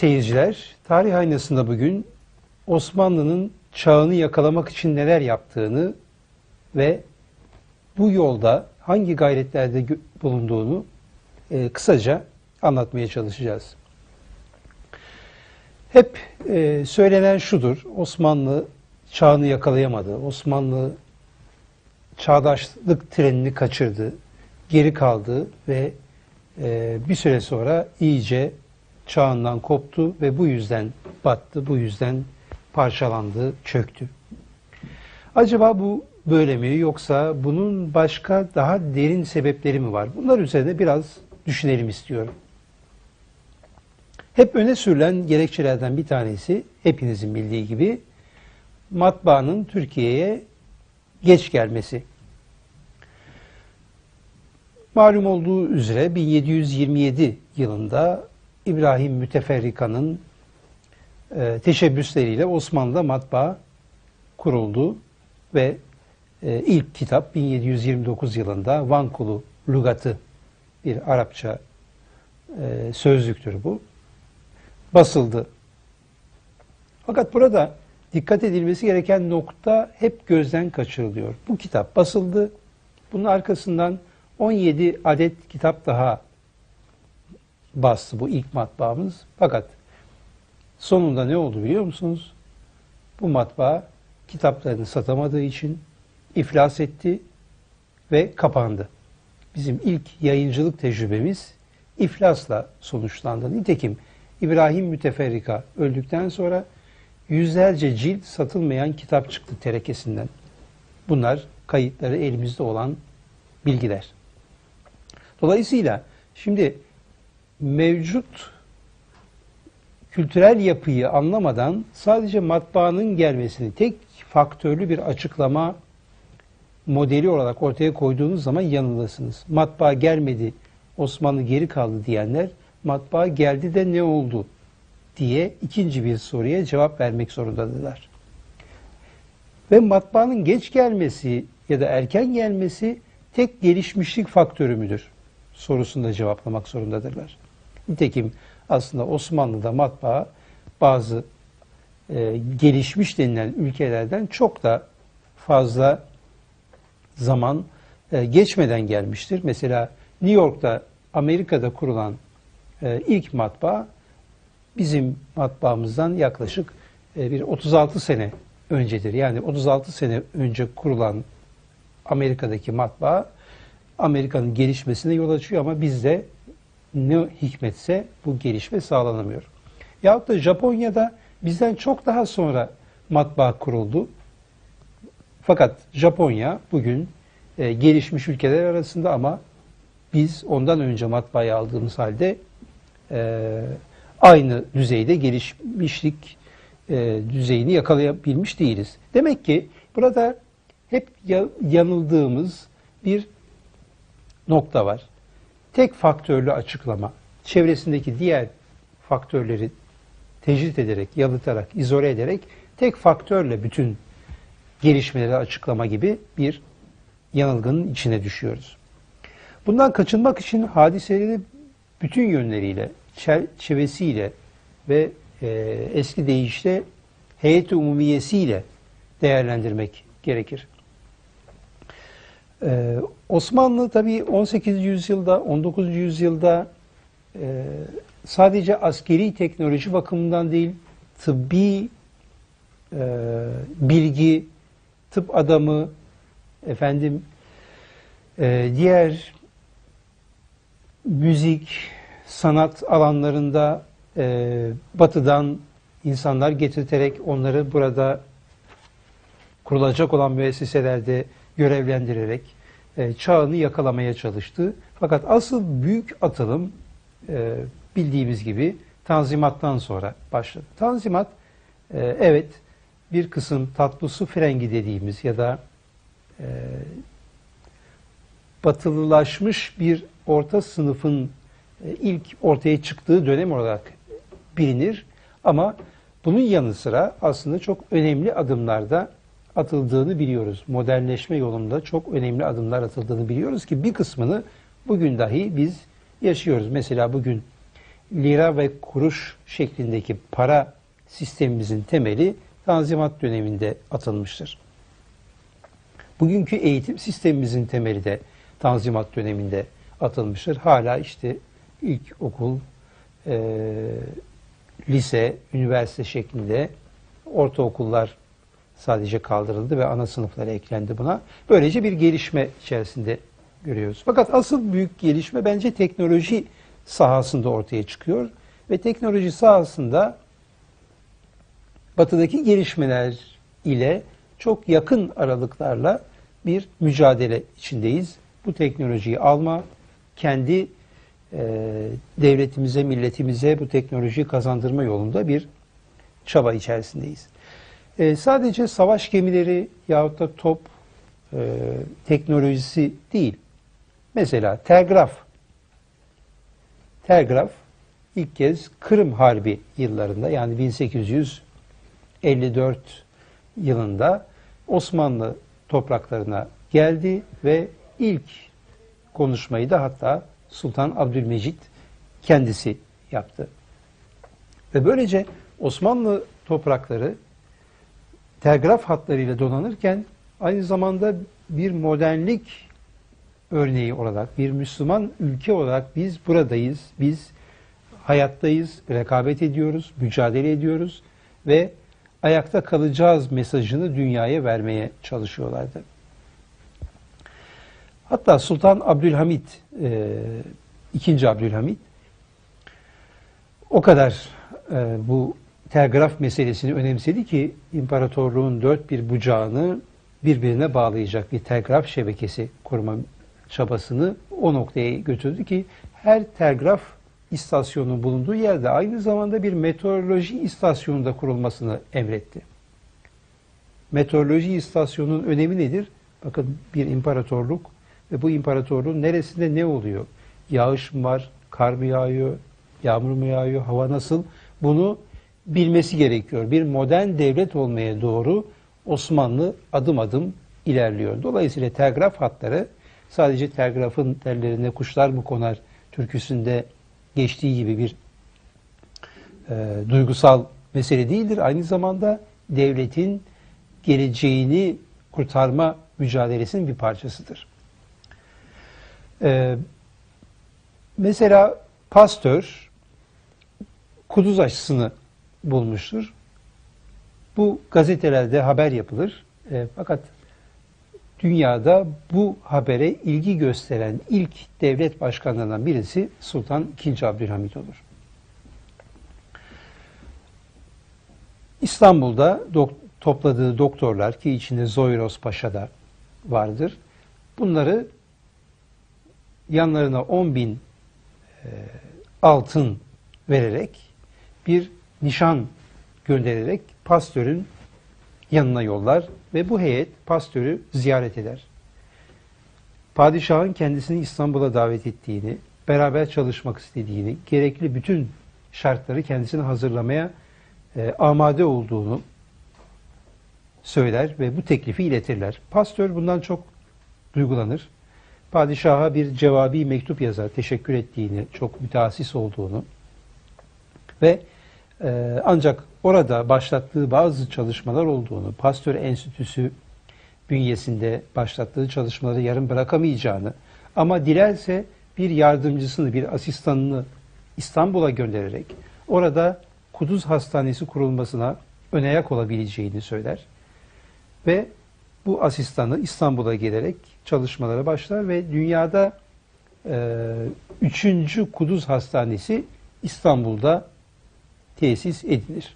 Seyirciler, tarih aynasında bugün Osmanlı'nın çağını yakalamak için neler yaptığını ve bu yolda hangi gayretlerde bulunduğunu e, kısaca anlatmaya çalışacağız. Hep e, söylenen şudur, Osmanlı çağını yakalayamadı, Osmanlı çağdaşlık trenini kaçırdı, geri kaldı ve e, bir süre sonra iyice çağından koptu ve bu yüzden battı, bu yüzden parçalandı, çöktü. Acaba bu böyle mi yoksa bunun başka daha derin sebepleri mi var? Bunlar üzerine biraz düşünelim istiyorum. Hep öne sürülen gerekçelerden bir tanesi hepinizin bildiği gibi matbaanın Türkiye'ye geç gelmesi. Malum olduğu üzere 1727 yılında İbrahim Müteferrika'nın e, teşebbüsleriyle Osmanlı'da matbaa kuruldu ve e, ilk kitap 1729 yılında Vankulu Lugatı bir Arapça e, sözlüktür bu. Basıldı. Fakat burada dikkat edilmesi gereken nokta hep gözden kaçırılıyor. Bu kitap basıldı. Bunun arkasından 17 adet kitap daha bastı bu ilk matbaamız. Fakat sonunda ne oldu biliyor musunuz? Bu matbaa kitaplarını satamadığı için iflas etti ve kapandı. Bizim ilk yayıncılık tecrübemiz iflasla sonuçlandı. Nitekim İbrahim Müteferrika öldükten sonra yüzlerce cilt satılmayan kitap çıktı terekesinden. Bunlar kayıtları elimizde olan bilgiler. Dolayısıyla şimdi mevcut kültürel yapıyı anlamadan sadece matbaanın gelmesini tek faktörlü bir açıklama modeli olarak ortaya koyduğunuz zaman yanılırsınız. Matbaa gelmedi, Osmanlı geri kaldı diyenler matbaa geldi de ne oldu diye ikinci bir soruya cevap vermek zorundadırlar. Ve matbaanın geç gelmesi ya da erken gelmesi tek gelişmişlik faktörü müdür? sorusunu da cevaplamak zorundadırlar. Nitekim aslında Osmanlı'da matbaa bazı e, gelişmiş denilen ülkelerden çok da fazla zaman e, geçmeden gelmiştir. Mesela New York'ta Amerika'da kurulan e, ilk matbaa bizim matbaamızdan yaklaşık e, bir 36 sene öncedir. Yani 36 sene önce kurulan Amerika'daki matbaa Amerika'nın gelişmesine yol açıyor ama bizde ne hikmetse bu gelişme sağlanamıyor. Yahut da Japonya'da bizden çok daha sonra matbaa kuruldu. Fakat Japonya bugün e, gelişmiş ülkeler arasında ama biz ondan önce matbaayı aldığımız halde e, aynı düzeyde gelişmişlik e, düzeyini yakalayabilmiş değiliz. Demek ki burada hep ya, yanıldığımız bir nokta var. Tek faktörlü açıklama, çevresindeki diğer faktörleri tecrit ederek, yalıtarak, izole ederek tek faktörle bütün gelişmeleri açıklama gibi bir yanılgının içine düşüyoruz. Bundan kaçınmak için hadiseleri bütün yönleriyle, çerçevesiyle ve e, eski deyişle heyet-i umumiyesiyle değerlendirmek gerekir. Ee, Osmanlı tabii 18. yüzyılda, 19. yüzyılda e, sadece askeri teknoloji bakımından değil, tıbbi e, bilgi, tıp adamı, efendim e, diğer müzik, sanat alanlarında e, batıdan insanlar getirterek onları burada kurulacak olan müesseselerde görevlendirerek e, çağını yakalamaya çalıştı. Fakat asıl büyük atılım e, bildiğimiz gibi Tanzimat'tan sonra başladı. Tanzimat e, evet bir kısım tatlı su frengi dediğimiz ya da e, batılılaşmış bir orta sınıfın e, ilk ortaya çıktığı dönem olarak bilinir. Ama bunun yanı sıra aslında çok önemli adımlarda atıldığını biliyoruz. Modernleşme yolunda çok önemli adımlar atıldığını biliyoruz ki bir kısmını bugün dahi biz yaşıyoruz. Mesela bugün lira ve kuruş şeklindeki para sistemimizin temeli Tanzimat döneminde atılmıştır. Bugünkü eğitim sistemimizin temeli de Tanzimat döneminde atılmıştır. Hala işte ilk okul, e, lise, üniversite şeklinde ortaokullar sadece kaldırıldı ve ana sınıflara eklendi buna. Böylece bir gelişme içerisinde görüyoruz. Fakat asıl büyük gelişme bence teknoloji sahasında ortaya çıkıyor. Ve teknoloji sahasında batıdaki gelişmeler ile çok yakın aralıklarla bir mücadele içindeyiz. Bu teknolojiyi alma, kendi e, devletimize, milletimize bu teknolojiyi kazandırma yolunda bir çaba içerisindeyiz. E, sadece savaş gemileri yahut da top e, teknolojisi değil. Mesela telgraf. Telgraf ilk kez Kırım Harbi yıllarında yani 1854 yılında Osmanlı topraklarına geldi ve ilk konuşmayı da hatta Sultan Abdülmecit kendisi yaptı. Ve böylece Osmanlı toprakları telgraf hatlarıyla donanırken aynı zamanda bir modernlik örneği olarak, bir Müslüman ülke olarak biz buradayız, biz hayattayız, rekabet ediyoruz, mücadele ediyoruz ve ayakta kalacağız mesajını dünyaya vermeye çalışıyorlardı. Hatta Sultan Abdülhamit, e, 2. Abdülhamit o kadar e, bu telgraf meselesini önemsedi ki imparatorluğun dört bir bucağını birbirine bağlayacak bir telgraf şebekesi kurma çabasını o noktaya götürdü ki her telgraf istasyonunun bulunduğu yerde aynı zamanda bir meteoroloji istasyonunda kurulmasını emretti. Meteoroloji istasyonunun önemi nedir? Bakın bir imparatorluk ve bu imparatorluğun neresinde ne oluyor? Yağış mı var? Kar mı yağıyor? Yağmur mu yağıyor? Hava nasıl? Bunu bilmesi gerekiyor. Bir modern devlet olmaya doğru Osmanlı adım adım ilerliyor. Dolayısıyla telgraf hatları sadece telgrafın tellerine kuşlar mı konar türküsünde geçtiği gibi bir e, duygusal mesele değildir. Aynı zamanda devletin geleceğini kurtarma mücadelesinin bir parçasıdır. E, mesela Pasteur kuduz aşısını bulmuştur. Bu gazetelerde haber yapılır. E, fakat dünyada bu habere ilgi gösteren ilk devlet başkanlarından birisi Sultan II. Abdülhamit olur. İstanbul'da dok topladığı doktorlar ki içinde Zoyros Paşa da vardır. Bunları yanlarına 10 bin e, altın vererek bir nişan göndererek pastörün yanına yollar ve bu heyet pastörü ziyaret eder. Padişahın kendisini İstanbul'a davet ettiğini, beraber çalışmak istediğini, gerekli bütün şartları kendisine hazırlamaya e, amade olduğunu söyler ve bu teklifi iletirler. Pastör bundan çok duygulanır. Padişaha bir cevabi mektup yazar, teşekkür ettiğini, çok müteassis olduğunu ve e, ancak orada başlattığı bazı çalışmalar olduğunu, Pasteur Enstitüsü bünyesinde başlattığı çalışmaları yarım bırakamayacağını ama dilerse bir yardımcısını, bir asistanını İstanbul'a göndererek orada Kuduz Hastanesi kurulmasına önayak olabileceğini söyler. Ve bu asistanı İstanbul'a gelerek çalışmalara başlar ve dünyada e, üçüncü Kuduz Hastanesi İstanbul'da tesis edilir.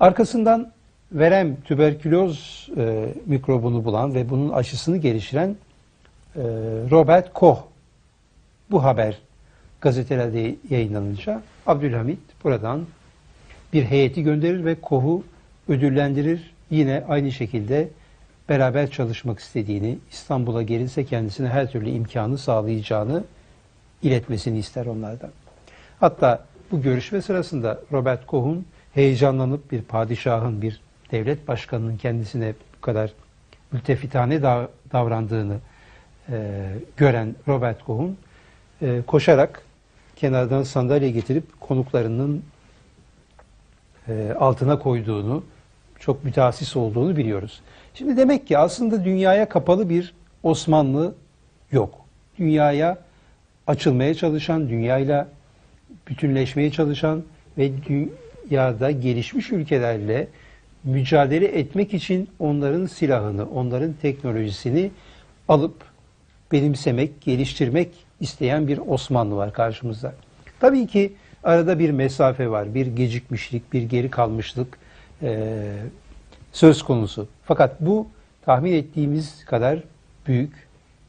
Arkasından verem tüberküloz e, mikrobunu bulan ve bunun aşısını geliştiren e, Robert Koch bu haber gazetelerde yayınlanınca Abdülhamit buradan bir heyeti gönderir ve Koch'u ödüllendirir. Yine aynı şekilde beraber çalışmak istediğini, İstanbul'a gelirse kendisine her türlü imkanı sağlayacağını iletmesini ister onlardan. Hatta bu görüşme sırasında Robert Koch'un heyecanlanıp bir padişahın, bir devlet başkanının kendisine bu kadar mültefitane davrandığını e, gören Robert Koch'un e, koşarak kenardan sandalye getirip konuklarının e, altına koyduğunu, çok mütehassıs olduğunu biliyoruz. Şimdi demek ki aslında dünyaya kapalı bir Osmanlı yok. Dünyaya açılmaya çalışan, dünyayla bütünleşmeye çalışan ve dünyada gelişmiş ülkelerle mücadele etmek için onların silahını, onların teknolojisini alıp benimsemek, geliştirmek isteyen bir Osmanlı var karşımızda. Tabii ki arada bir mesafe var, bir gecikmişlik, bir geri kalmışlık e, söz konusu. Fakat bu tahmin ettiğimiz kadar büyük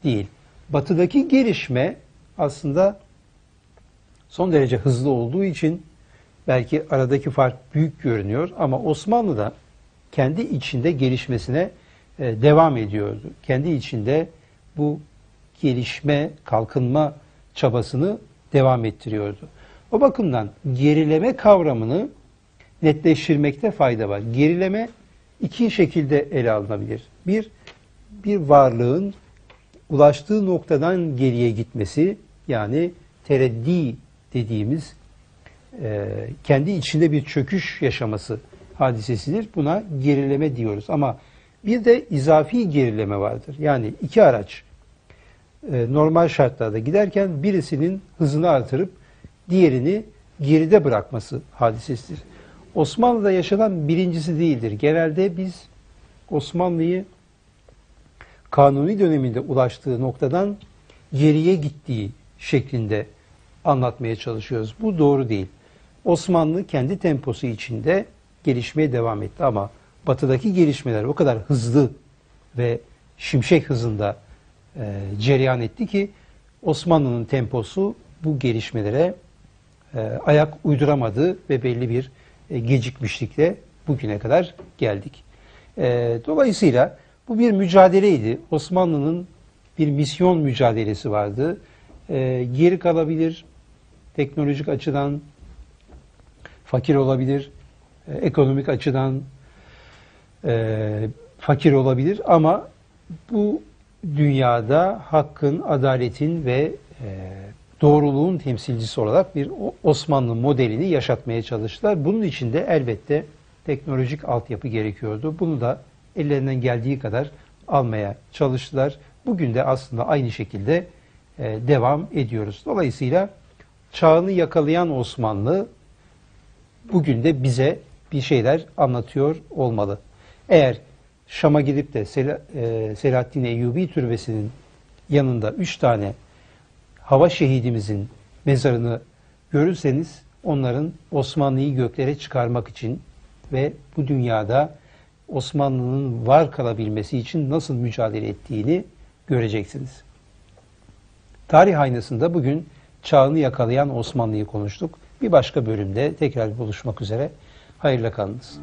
değil. Batıdaki gelişme aslında son derece hızlı olduğu için belki aradaki fark büyük görünüyor ama Osmanlı da kendi içinde gelişmesine e, devam ediyordu. Kendi içinde bu gelişme, kalkınma çabasını devam ettiriyordu. O bakımdan gerileme kavramını netleştirmekte fayda var. Gerileme iki şekilde ele alınabilir. Bir, bir varlığın ulaştığı noktadan geriye gitmesi yani tereddi dediğimiz e, kendi içinde bir çöküş yaşaması hadisesidir. Buna gerileme diyoruz. Ama bir de izafi gerileme vardır. Yani iki araç e, normal şartlarda giderken birisinin hızını artırıp diğerini geride bırakması hadisesidir. Osmanlı'da yaşanan birincisi değildir. Genelde biz Osmanlı'yı kanuni döneminde ulaştığı noktadan geriye gittiği şeklinde anlatmaya çalışıyoruz. Bu doğru değil. Osmanlı kendi temposu içinde gelişmeye devam etti ama batıdaki gelişmeler o kadar hızlı ve şimşek hızında e, cereyan etti ki Osmanlı'nın temposu bu gelişmelere e, ayak uyduramadı ve belli bir e, gecikmişlikle bugüne kadar geldik. E, dolayısıyla bu bir mücadeleydi. Osmanlı'nın bir misyon mücadelesi vardı. E, geri kalabilir, teknolojik açıdan fakir olabilir, e, ekonomik açıdan e, fakir olabilir ama bu dünyada hakkın, adaletin ve e, doğruluğun temsilcisi olarak bir Osmanlı modelini yaşatmaya çalıştılar. Bunun için de elbette teknolojik altyapı gerekiyordu. Bunu da ellerinden geldiği kadar almaya çalıştılar. Bugün de aslında aynı şekilde devam ediyoruz. Dolayısıyla çağını yakalayan Osmanlı bugün de bize bir şeyler anlatıyor olmalı. Eğer Şam'a gidip de Sel e, Selahaddin Eyyubi Türbesi'nin yanında üç tane hava şehidimizin mezarını görürseniz onların Osmanlı'yı göklere çıkarmak için ve bu dünyada Osmanlı'nın var kalabilmesi için nasıl mücadele ettiğini göreceksiniz. Tarih aynasında bugün çağını yakalayan Osmanlı'yı konuştuk. Bir başka bölümde tekrar buluşmak üzere. Hayırlı kalınız.